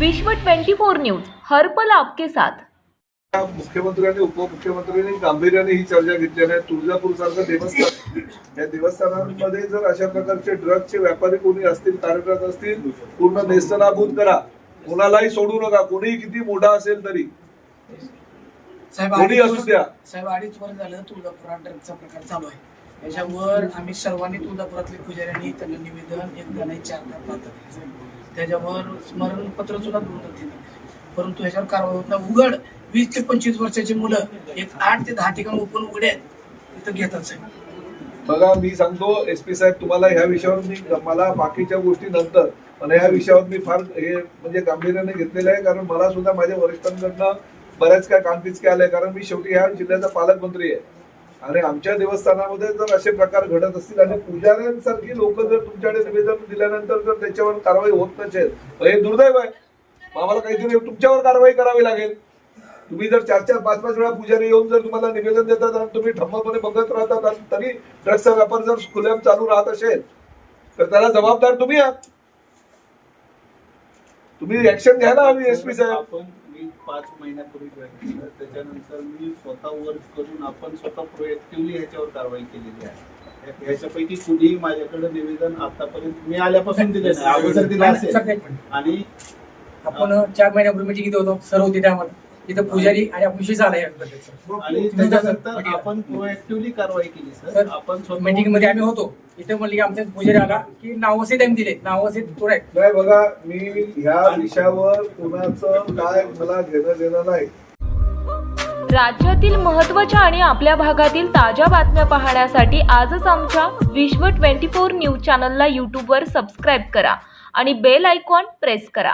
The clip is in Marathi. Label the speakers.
Speaker 1: विश्व 24 न्यूज हरपल आपके साथ.
Speaker 2: मुख्यमंत्र्यांनी उपमुख्यमंत्र्यांनी गांभीर्याने ही चर्चा घेतलेली आहे. तुळजापूर सारखं देवस्थान या देवस्थानांमध्ये जर अशा प्रकारचे ड्रग्जचे व्यापारी कोणी असतील कार्यरत असतील पूर्ण नेस्तनाबूत करा. कोणालाही सोडू नका. कोणीही किती मोठा असेल तरी.
Speaker 3: साहेब
Speaker 2: कोणी असू द्या.
Speaker 3: साहेब अडीच वर्ष झालं तुळजापुरात ड्रगचा प्रकार चालू आहे. त्याच्यावर आम्ही सर्वांनी तुळजापुरातले पुजाऱ्यांनी त्यांना निवेदन एकदा नाही चारदा पाहता दिले साहेब. त्याच्यावर स्मरणपत्र सुद्धा दोन तीन दिले. परंतु ह्याच्यावर कारवाई होत नाही. उघड वीस ते पंचवीस वर्षाची मुलं एक आठ ते दहा ठिकाण ओपन उघडे आहेत. तिथं घेतात साहेब.
Speaker 2: बघा मी सांगतो एस पी साहेब तुम्हाला ह्या विषयावर मी मला बाकीच्या गोष्टी नंतर पण ह्या विषयावर मी फार हे म्हणजे गांभीर्याने घेतलेलं आहे कारण मला सुद्धा माझ्या वरिष्ठांकडनं बऱ्याच काय कानपिचके आलंय कारण मी शेवटी ह्या जिल्ह्याचा पालकमंत्री आहे. आणि आमच्या देवस्थानामध्ये जर असे प्रकार घडत असतील आणि पुजाऱ्यांसारखी लोक जर तुमच्याकडे निवेदन दिल्यानंतर जर त्याच्यावर कारवाई होत नसेल हे दुर्दैव आहे. आम्हाला काहीतरी तुमच्यावर कारवाई करावी लागेल. तुम्ही जर चार चार पाच पाच वेळा पुजारी येऊन जर तुम्हाला निवेदन देतात आणि तुम्ही ठम्मपणे बघत राहतात आणि तरी ड्रग्सचा व्यापार जर खुल्याम चालू राहत असेल तर त्याला जबाबदार तुम्ही आहात. तुम्ही ऍक्शन घ्या ना हवी एस पी साहेब.
Speaker 4: आपण पाच महिन्यापूर्वी जॉईन केलं. त्याच्यानंतर मी स्वतः वर्क करून आपण स्वतः प्रोएक्टिव्हली ह्याच्यावर कारवाई केलेली आहे. ह्याच्यापैकी कुणीही माझ्याकडे निवेदन आतापर्यंत मी आल्यापासून दिले नाही. अगोदर दिलं असेल. आणि
Speaker 5: आपण चार महिन्यापूर्वी मिटिंग इथे होतो? सर होते त्या आम्हाला इथं पुजारी आणि विषय झाला
Speaker 4: आणि त्याच्यानंतर आपण प्रोएक्टिव्हली कारवाई केली सर.
Speaker 5: सर,
Speaker 4: आपण स्वतः-
Speaker 5: मीटिंगमध्ये आम्ही होतो. इथे म्हणले की आमच्या पुजारी आला की नावसे त्यांनी दिले. नावसे थोडं आहे
Speaker 2: नाही बघा मी ह्या विषयावर कुणाचं काय मला घेणं देणं नाही.
Speaker 1: राज्यातील महत्त्वाच्या आणि आपल्या भागातील ताज्या बातम्या पाहण्यासाठी आजच आमच्या विश्व 24 न्यूज चॅनलला यूट्यूबवर सबस्क्राईब करा आणि बेल आयकॉन प्रेस करा.